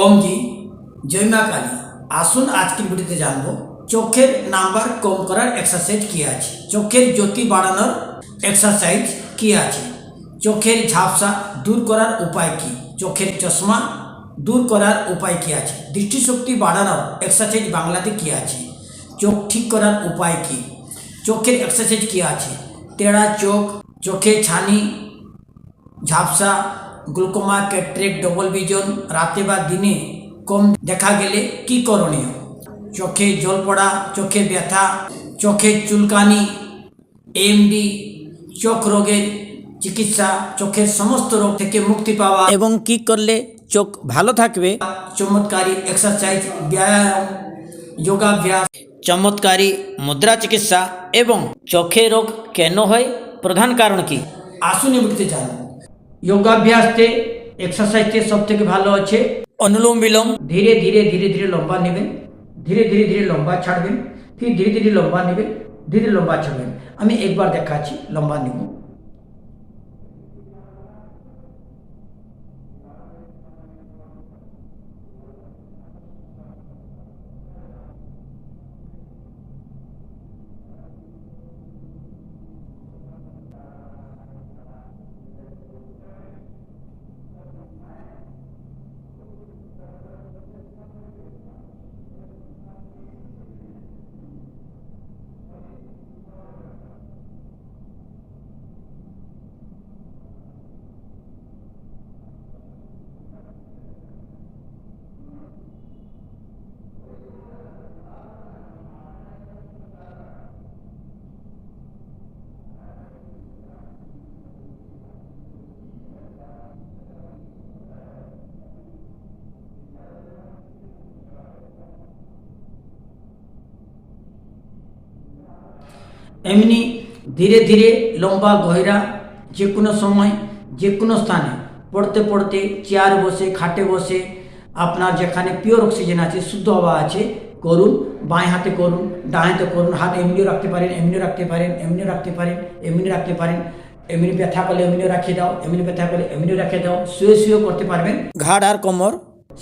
ওম জি কালী। আসুন আজকের ভিডিওতে জানব, চোখের নাম্বার কম করার এক্সারসাইজ কি আছে? চোখের জ্যোতি বাড়ানোর এক্সারসাইজ কি আছে? চোখের ঝাপসা দূর করার উপায় কি? চোখের চশমা দূর করার উপায় কি আছে? দৃষ্টিশক্তি বাড়ানোর এক্সারসাইজ বাংলাতে কি আছে? চোখ ঠিক করার উপায় কি? চোখের এক্সারসাইজ কি আছে? তেড়া চোখ, চোখে ছানি, ঝাপসা গ্লুকোমা ক্যাট্রেক ডবল ভিজন রাতে বা দিনে কম দেখা গেলে কি করণীয় চোখে জল পড়া চোখে ব্যথা চোখে চুলকানি এমডি চোখ রোগের চিকিৎসা চোখের সমস্ত রোগ থেকে মুক্তি পাওয়া এবং কি করলে চোখ ভালো থাকবে চমৎকারী এক্সারসাইজ ব্যায়াম যোগাভ্যাস চমৎকারী মুদ্রা চিকিৎসা এবং চোখে রোগ কেন হয় প্রধান কারণ কি আসুন এমনিতে জানব যোগাভ্যাসতে এক্সারসাইজতে সব থেকে ভালো আছে। অনুলোম বিলোম। ধীরে ধীরে ধীরে ধীরে লম্বা নেবেন। ধীরে ধীরে ধীরে লম্বা ছাড়বেন। ফির ধীরে ধীরে লম্বা নেবেন। ধীরে লম্বা ছাড়বেন। আমি একবার দেখাচ্ছি লম্বা নেব। এমনি ধীরে ধীরে লম্বা গহিরা যে কোনো সময় যে কোনো স্থানে পড়তে পড়তে চেয়ার বসে, খাটে বসে, আপনার যেখানে পিওর অক্সিজেন আছে, শুদ্ধ হওয়া আছে, করুন, বাঁয় হাতে করুন ডাঁ হাতে করুন, হাত এমনিও রাখতে পারেন, এমনিও রাখতে পারেন, এমনিও রাখতে পারেন এমনি রাখতে পারেন, এমনি ব্যথা করলে এমনিও রাখিয়ে দাও, এমনি ব্যথা করলে এমনিও রেখে দাও, শুয়ে শুয়েও করতে পারবেন, ঘাড় আর কোমর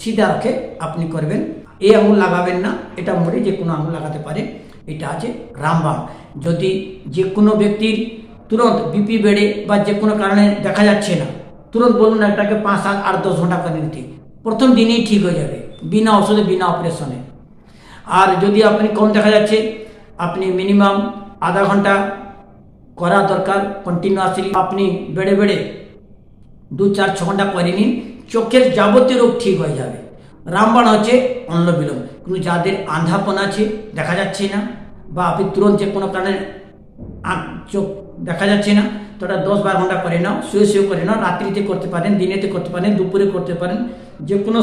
সিধা রেখে আপনি করবেন। এই আঙুল লাগাবেন না, এটা মরে যে কোনো আঙুল লাগাতে পারে এটা আছে রামবাণ। যদি যে কোনো ব্যক্তির তুরন্ত বিপি বেড়ে বা যে কোনো কারণে দেখা যাচ্ছে না, তুরন্ত বলুন একটাকে পাঁচ সাত আট দশ ঘণ্টা করে নিতে প্রথম দিনেই ঠিক হয়ে যাবে, বিনা ওষুধে, বিনা অপারেশনে আর যদি আপনি কম দেখা যাচ্ছে, আপনি মিনিমাম আধা ঘণ্টা করা দরকার কন্টিনিউয়াসলি আপনি বেড়ে বেড়ে দু চার ছ ঘণ্টা করে নিন, চোখের যাবতীয় রোগ ঠিক হয়ে যাবে। রামবাণ হচ্ছে অন্নবিলোম কিন্তু যাদের আন্ধাপন আছে, দেখা যাচ্ছে না, বা আপনি তুরন্ত যে কোনো কারণে চোখ দেখা যাচ্ছে না, তো ওটা দশ বারো ঘণ্টা করে নাও, শুয়ে শুয়ে করে নাও, রাত্রিতে করতে পারেন, দিনেতে করতে পারেন, দুপুরে করতে পারেন, যে কোনো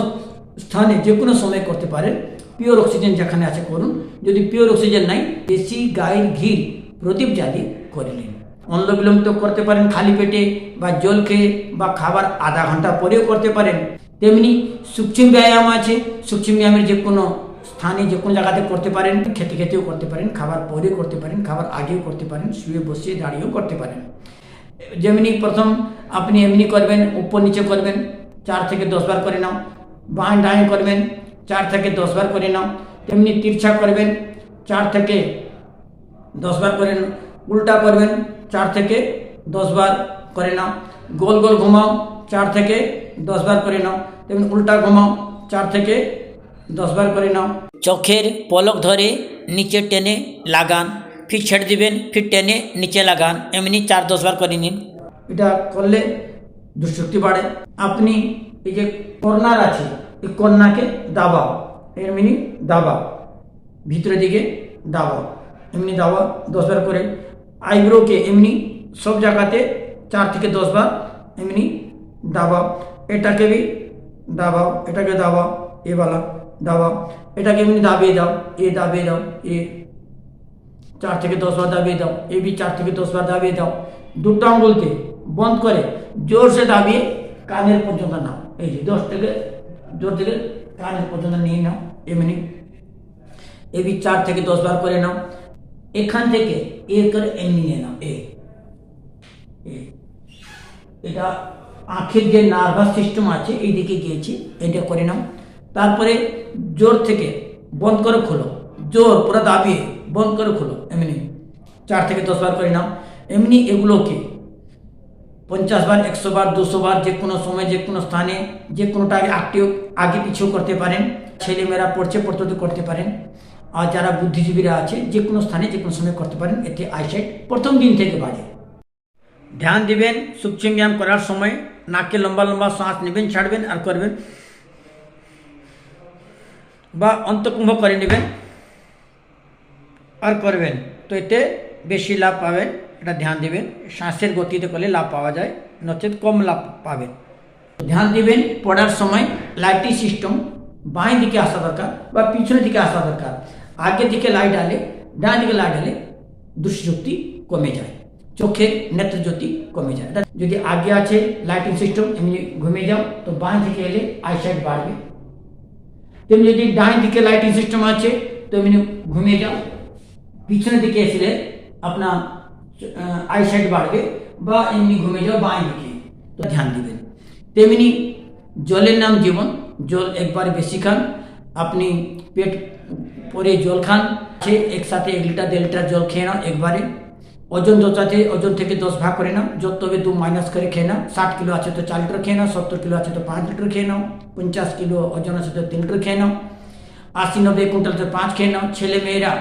স্থানে, যে কোনো সময় করতে পারেন। পিওর অক্সিজেন যেখানে আছে করুন। যদি পিওর অক্সিজেন নাই, দেশি গায়ের ঘি, প্রদীপ জ্বালিয়ে করে নিন। অন্নবিলম্ব করতে পারেন, খালি পেটে বা জল খেয়ে বা খাবার আধা ঘণ্টা পরেও করতে পারেন। তেমনি সূক্ষ্ম ব্যায়াম আছে, সূক্ষ্ম ব্যায়ামের যে কোনো স্থানে যে কোনো জায়গাতে করতে পারেন, খেতে খেতেও করতে পারেন, খাবার পরেও করতে পারেন, খাবার আগেও করতে পারেন, শুয়ে বসে দাঁড়িয়েও করতে পারেন। যেমনি প্রথম আপনি এমনি করবেন, উপর নিচে করবেন, চার থেকে দশ বার করে নাও, বাঁ ডাঁয়ে করবেন, চার থেকে দশ বার করে নাও, তেমনি তিরছা করবেন, চার থেকে দশ বার করে নাও, উল্টা করবেন, চার থেকে দশ বার করে নাও, গোল গোল ঘুমাও, চার থেকে দশ বার করে নাও। তেমনি উল্টা ঘুমাও চার থেকে দশ বার করে নাও। চোখের পলক ধরে নিচে টেনে লাগান। ফির ছেড়ে দিবেন ফির টেনে নিচে লাগান। এমনি চার দশ বার করে নিন। এটা করলে দুশক্তি বাড়ে। আপনি এই যে কর্নার আছে এই কর্নাকে দাবাও। এমনি দাবাও। ভিতরের দিকে দাবাও। এমনি দাবা দশবার করে। আইব্রোকে এমনি সব জায়গাতে চার থেকে দশ বার এমনি দাবাও। এটাকে বি দাবাও, এটাকে দাবাও, এ বালা, দাবাও। এটাকে এমনি দাবিয়ে দাও, এ দাবিয়ে দাও, এ। চার থেকে দশ বার দাবিয়ে দাও, এ বি চার থেকে দশ বার দাবিয়ে দাও। দুটো আঙুলকে বন্ধ করে জোরসে দাবিয়ে কানের পর্যন্ত নাও। এই যে দশ থেকে, জোর থেকে কানের পর্যন্ত নিয়ে নাও, এমনি। এ বি চার থেকে দশ বার করে নাও। এখান থেকে এ করে এমনি নিয়ে নাও এ। এটা আঁখের যে নার্ভাস সিস্টেম আছে এই দিকে গিয়েছি, এটা করে নাও। তারপরে জোর থেকে বন্ধ করে, খোলো। জোর, পুরো দাবিয়ে বন্ধ করে, খোলো। এমনি চার থেকে দশ বার করে নাও। এমনি এগুলোকে পঞ্চাশ বার, একশো বার, দুশো বার, যে কোনো সময়, যে কোনো স্থানে, যে কোনোটা আগে আগে পিছিয়েও করতে পারেন। ছেলেমেয়েরা পড়ছে পড়তে করতে পারেন। আর যারা বুদ্ধিজীবীরা আছে, যে কোনো স্থানে, যে কোনো সময় করতে পারেন, এতে আইসাইট প্রথম দিন থেকে বাড়ে ধ্যান দিবেন সূক্ষ্ম ব্যায়াম করার সময় নাকে লম্বা লম্বা শ্বাস নেবেন, ছাড়বেন আর করবেন। বা অন্তকুম্ভ করে নেবেন আর করবেন। তো এতে বেশি লাভ পাবেন, এটা ধ্যান দিবেন। শ্বাসের গতিতে করলে লাভ পাওয়া যায়, নচেত কম লাভ পাবেন। ধ্যান দিবেন, পড়ার সময় লাইটিং সিস্টেম বাঁ দিকে আসা দরকার বা পিছনের দিকে আসা দরকার। আগে দিকে লাইট আলে, ডান দিকে লাইট আলে দৃষ্টিশক্তি কমে যায়। চোখের নেত্রজ্যোতি কমে যায়। যদি আগে আছে লাইটিং সিস্টেম এমনি ঘুমিয়ে যাও, তো বাঁ দিকে এলে আইসাইট বাড়বে। তেমনি যদি ডান দিকে লাইটিং সিস্টেম আছে, তো এমনি ঘুমিয়ে যাও। পিছনের দিকে এসলে আপনার আইসাইট বাড়বে বা এমনি ঘুমিয়ে যাও বাঁ দিকে। তো ধ্যান দিবেন। তেমনি জলের নাম জীবন জল একবারে বেশি খান। আপনি পেট পরে জল খান, সে একসাথে এক লিটার দেড় লিটার জল খেয়ে নাও একবারে। ওজন যত আছে, ওজন থেকে দশ ভাগ করে নাও। যত হবে দু মাইনাস করে খেয়ে নাও। ষাট কিলো আছে তো চার লিটার খেয়ে নাও, সত্তর কিলো আছে তো পাঁচ লিটার খেয়ে নাও। পঞ্চাশ কিলো ওজন আছে তো তিন লিটার খেয়ে নাও। আশি, নব্বই কুইন্টাল তো পাঁচ খেয়ে নাও। ছেলে মেয়েরা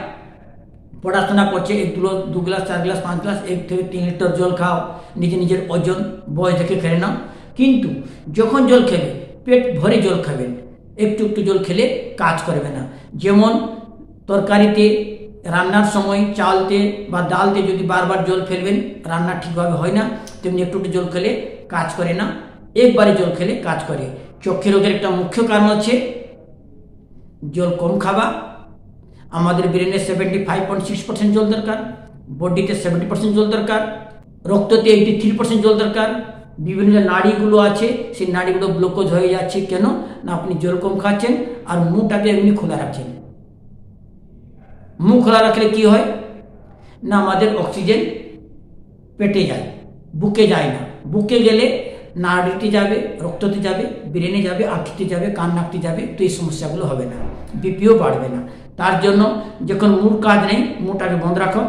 পড়াশোনা করছে, এক দুলো, দু গ্লাস, চার গ্লাস, পাঁচ গ্লাস, এক থেকে তিন লিটার জল খাও। নিজে নিজের ওজন বয় থেকে খেয়ে নাও। কিন্তু যখন জল খেবে পেট ভরে জল খাবেন, একটু একটু জল খেলে কাজ করবে না। যেমন তরকারিতে রান্নার সময় চালতে বা ডালতে যদি বারবার জল ফেলবেন, রান্না ঠিকভাবে হয় না, তেমনি একটু একটু জল খেলে কাজ করে না। একবারে জল খেলে কাজ করে। চক্ষে রোগের একটা মুখ্য কারণ হচ্ছে জল কম খাওয়া। আমাদের ব্রেনে seventy five point six percent জল দরকার, বডিতে সেভেন্টি পার্সেন্ট জল দরকার, রক্ততে এইটি থ্রি পার্সেন্ট জল দরকার। বিভিন্ন যে নাড়িগুলো আছে, সেই নাড়িগুলো ব্লকজ হয়ে যাচ্ছে। কেন? না, আপনি জল কম খাচ্ছেন আর মুখটাকে এমনি খোলা রাখছেন। মুখ খোলা রাখলে কি হয়? না আমাদের অক্সিজেন পেটে যায়, বুকে যায় না। বুকে গেলে নাড়িতে যাবে, রক্ততে যাবে, ব্রেনে যাবে, আঁখিতে যাবে, কান নাকতে যাবে, তো এই সমস্যাগুলো হবে না, বিপিও বাড়বে না। তার জন্য যখন মুখ কাজ নেই মুখটাকে বন্ধ রাখো,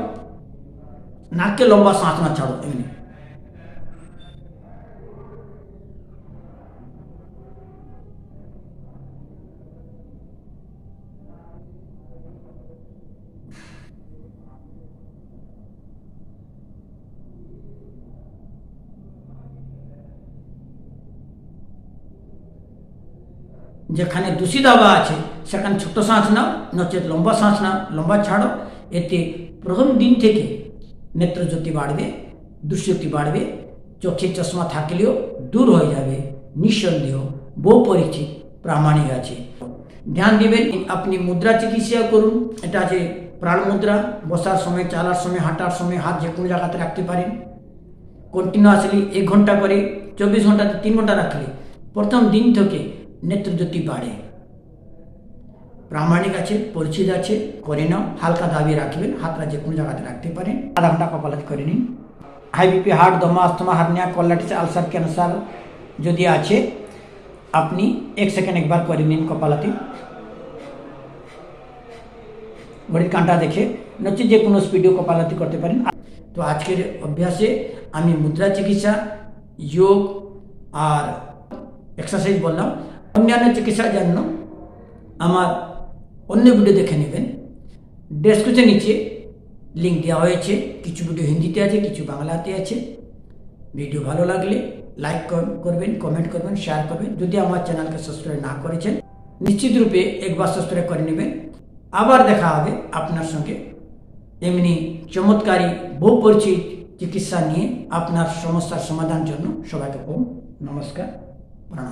নাককে লম্বা শ্বাস না ছাড়ো, এমনি। যেখানে দূষিত হাওয়া আছে, সেখানে ছোট শ্বাস নাও, নচেত লম্বা শ্বাস নাও, লম্বা ছাড়ো। এতে প্রথম দিন থেকে নেত্রজ্যোতি বাড়বে দৃষ্টিজ্যোতি বাড়বে চোখে চশমা থাকলেও দূর হয়ে যাবে, নিঃসন্দেহ বহু পরিচিত প্রামাণিক আছে। ধ্যান দিবেন, আপনি মুদ্রা চিকিৎসা করুন, এটা আছে প্রাণ মুদ্রা, বসার সময়, চালার সময়, হাঁটার সময়, হাত যে কোনো জায়গাতে রাখতে পারেন। কন্টিনিউয়াসলি এক ঘণ্টা করে, চব্বিশ ঘন্টাতে তিন ঘণ্টা রাখলে প্রথম দিন থেকে নেত্রজ্যোতি বাড়ে। প্রামাণিক আছে, পরিচিত আছে, করে নাও, হালকা দাবিয়ে রাখবেন হাতটা যে কোনো জায়গাতে রাখতে পারেন। আধা ঘণ্টা কপালাত করে নিন। High BP heart, দমা, asthma, hernia colitis ulcer, cancer যদি আছে, আপনি এক সেকেন্ড একবার করে নিন কপালাতি ঘড়ির কাঁটা দেখে নচে যে কোনো স্পিডেও কপালাতি করতে পারেন। তো আজকের অভ্যাসে আমি মুদ্রা চিকিৎসা, যোগ আর এক্সারসাইজ বললাম। অন্যান্য চিকিৎসার জন্য আমার অন্য ভিডিও দেখে নেবেন। ডেসক্রিপশন নিচে লিঙ্ক দেওয়া হয়েছে। কিছু ভিডিও হিন্দিতে আছে, কিছু বাংলাতে আছে। ভিডিও ভালো লাগলে লাইক করবেন কমেন্ট করবেন শেয়ার করবেন। যদি আমার চ্যানেলকে সাবস্ক্রাইব না করেছেন, নিশ্চিত রূপে একবার সাবস্ক্রাইব করে নেবেন। আবার দেখা হবে আপনার সঙ্গে। এমনি চমৎকারী বহু পরিচিত চিকিৎসা নিয়ে আপনার সমস্যার সমাধান জন্য সবাইকে ওম নমস্কার, প্রণাম।